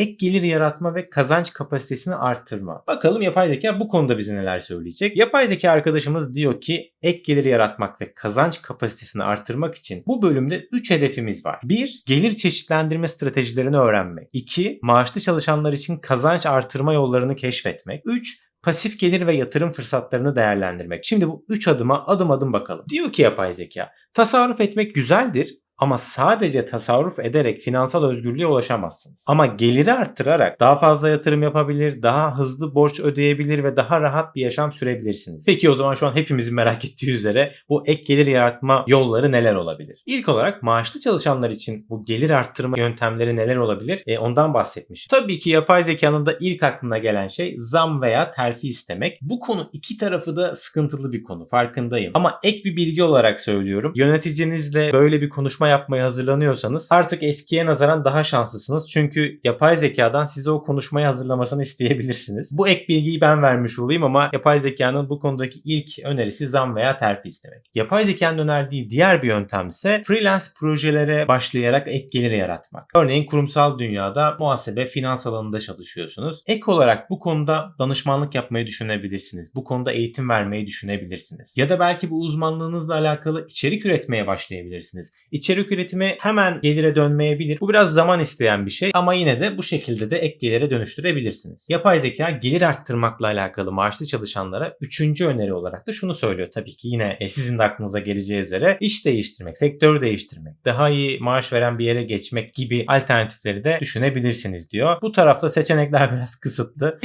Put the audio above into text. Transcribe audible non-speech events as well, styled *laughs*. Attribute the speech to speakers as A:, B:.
A: ek gelir yaratma ve kazanç kapasitesini arttırma. Bakalım yapay zeka bu konuda bize neler söyleyecek. Yapay zeka arkadaşımız diyor ki ek gelir yaratmak ve kazanç kapasitesini arttırmak için bu bölümde 3 hedefimiz var. 1. Gelir çeşitlendirme stratejilerini öğrenmek. 2. Maaşlı çalışanlar için kazanç artırma yollarını keşfetmek. 3 pasif gelir ve yatırım fırsatlarını değerlendirmek. Şimdi bu 3 adıma adım adım bakalım. Diyor ki yapay zeka, tasarruf etmek güzeldir ama sadece tasarruf ederek finansal özgürlüğe ulaşamazsınız. Ama geliri arttırarak daha fazla yatırım yapabilir, daha hızlı borç ödeyebilir ve daha rahat bir yaşam sürebilirsiniz. Peki o zaman şu an hepimizin merak ettiği üzere bu ek gelir yaratma yolları neler olabilir? İlk olarak maaşlı çalışanlar için bu gelir arttırma yöntemleri neler olabilir? E, ondan bahsetmiş. Tabii ki yapay zekanın da ilk aklına gelen şey zam veya terfi istemek. Bu konu iki tarafı da sıkıntılı bir konu farkındayım. Ama ek bir bilgi olarak söylüyorum. Yöneticinizle böyle bir konuşma yapmaya hazırlanıyorsanız artık eskiye nazaran daha şanslısınız. Çünkü yapay zekadan size o konuşmayı hazırlamasını isteyebilirsiniz. Bu ek bilgiyi ben vermiş olayım ama yapay zekanın bu konudaki ilk önerisi zam veya terfi istemek. Yapay zekanın önerdiği diğer bir yöntem ise freelance projelere başlayarak ek gelir yaratmak. Örneğin kurumsal dünyada muhasebe, finans alanında çalışıyorsunuz. Ek olarak bu konuda danışmanlık yapmayı düşünebilirsiniz. Bu konuda eğitim vermeyi düşünebilirsiniz. Ya da belki bu uzmanlığınızla alakalı içerik üretmeye başlayabilirsiniz. İçerik üretimi hemen gelire dönmeyebilir. Bu biraz zaman isteyen bir şey ama yine de bu şekilde de ek gelire dönüştürebilirsiniz. Yapay zeka gelir arttırmakla alakalı maaşlı çalışanlara üçüncü öneri olarak da şunu söylüyor. Tabii ki yine e, sizin de aklınıza geleceği üzere iş değiştirmek, sektör değiştirmek, daha iyi maaş veren bir yere geçmek gibi alternatifleri de düşünebilirsiniz diyor. Bu tarafta seçenekler *laughs* biraz kısıtlı.